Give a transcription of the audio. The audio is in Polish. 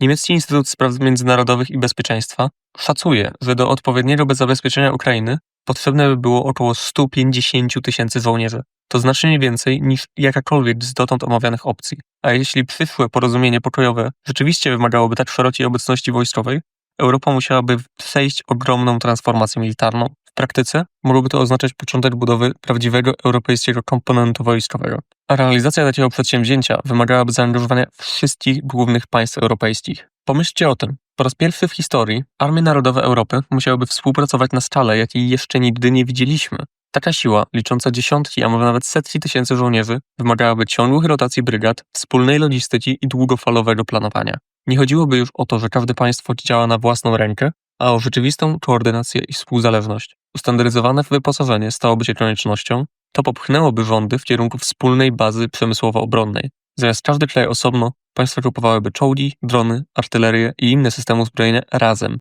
Niemiecki Instytut Spraw Międzynarodowych i Bezpieczeństwa szacuje, że do odpowiedniego zabezpieczenia Ukrainy potrzebne by było około 150 tysięcy żołnierzy. To znacznie więcej niż jakakolwiek z dotąd omawianych opcji. A jeśli przyszłe porozumienie pokojowe rzeczywiście wymagałoby tak szerokiej obecności wojskowej, Europa musiałaby przejść ogromną transformację militarną. Praktyce mogłoby to oznaczać początek budowy prawdziwego europejskiego komponentu wojskowego. A realizacja takiego przedsięwzięcia wymagałaby zaangażowania wszystkich głównych państw europejskich. Pomyślcie o tym. Po raz pierwszy w historii armie narodowe Europy musiałyby współpracować na skalę, jakiej jeszcze nigdy nie widzieliśmy. Taka siła, licząca dziesiątki, a może nawet setki tysięcy żołnierzy, wymagałaby ciągłych rotacji brygad, wspólnej logistyki i długofalowego planowania. Nie chodziłoby już o to, że każde państwo działa na własną rękę, a o rzeczywistą koordynację i współzależność. Ustandaryzowane wyposażenie stałoby się koniecznością, to popchnęłoby rządy w kierunku wspólnej bazy przemysłowo-obronnej. Zamiast każdy kraj osobno, państwa kupowałyby czołgi, drony, artylerię i inne systemy uzbrojenia razem.